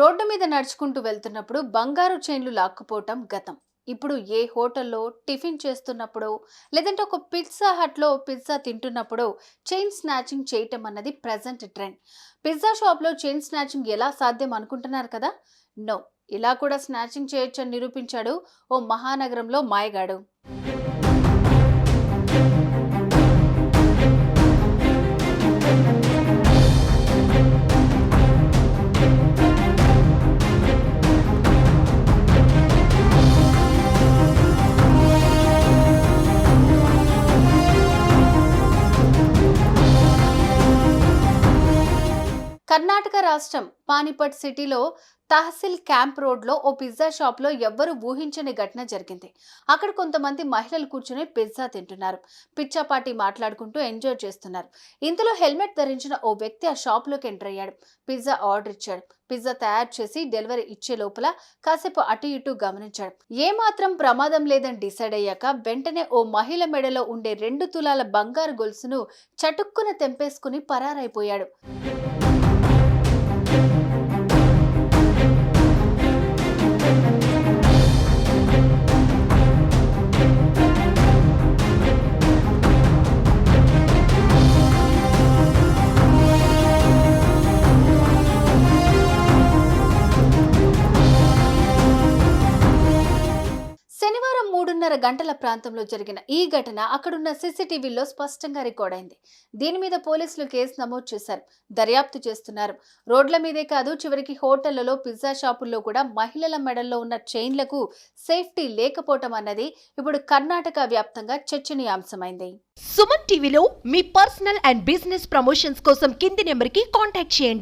Road మీద నడుచుకుంటూ వెళ్తున్నప్పుడు బంగారు చైన్లు లాక్కుపోవటం గతం. ఇప్పుడు ఏ హోటల్లో టిఫిన్ చేస్తున్నప్పుడు లేదంటే ఒక పిజ్జా హట్లో పిజ్జా తింటున్నప్పుడు చైన్ స్నాచింగ్ చేయటం అన్నది ప్రజెంట్ ట్రెండ్. పిజ్జా షాప్లో చైన్ స్నాచింగ్ ఎలా సాధ్యం అనుకుంటున్నారు కదా? నో. ఇలా కూడా స్నాచింగ్ చేయొచ్చని నిరూపించాడు ఓ మహానగరంలో మాయగాడు. కర్ణాటక రాష్ట్రం పానిపట్ సిటీలో తహసిల్ క్యాంప్ రోడ్లో ఓ పిజ్జా షాప్లో ఎవ్వరూ ఊహించని ఘటన జరిగింది. అక్కడ కొంతమంది మహిళలు కూర్చుని పిజ్జా తింటున్నారు. పిచ్చాపాటి మాట్లాడుకుంటూ ఎంజాయ్ చేస్తున్నారు. ఇంతలో హెల్మెట్ ధరించిన ఓ వ్యక్తి ఆ షాప్లోకి ఎంటర్ అయ్యాడు. పిజ్జా ఆర్డర్ ఇచ్చాడు. పిజ్జా తయారు చేసి డెలివరీ ఇచ్చే లోపల కాసేపు అటు ఇటు గమనించాడు. ఏ మాత్రం ప్రమాదం లేదని డిసైడ్ అయ్యాక వెంటనే ఓ మహిళ మెడలో ఉండే రెండు తులాల బంగారు గొలుసును చటుక్కున తెంపేసుకుని పరారైపోయాడు. రెండున్నర గంటల ప్రాంతంలో జరిగిన ఈ ఘటన అక్కడున్న సీసీటీవీలో స్పష్టంగా రికార్డ్ అయింది. దీని మీద పోలీసులు కేసు నమోదు చేశారు. దర్యాప్తు చేస్తున్నారు. రోడ్ల మీదే కాదు చివరికి హోటళ్ళలో పిజ్జా షాపుల్లో కూడా మహిళల మెడల్లో ఉన్న చైన్లకు సేఫ్టీ లేకపోవటం అన్నది ఇప్పుడు కర్ణాటక వ్యాప్తంగా చర్చనీయాంశమైంది. సుమన్ టీవీలో మీ పర్సనల్ అండ్ బిజినెస్ ప్రమోషన్స్ కోసం కింది నెంబర్కి కాంటాక్ట్ చేయండి.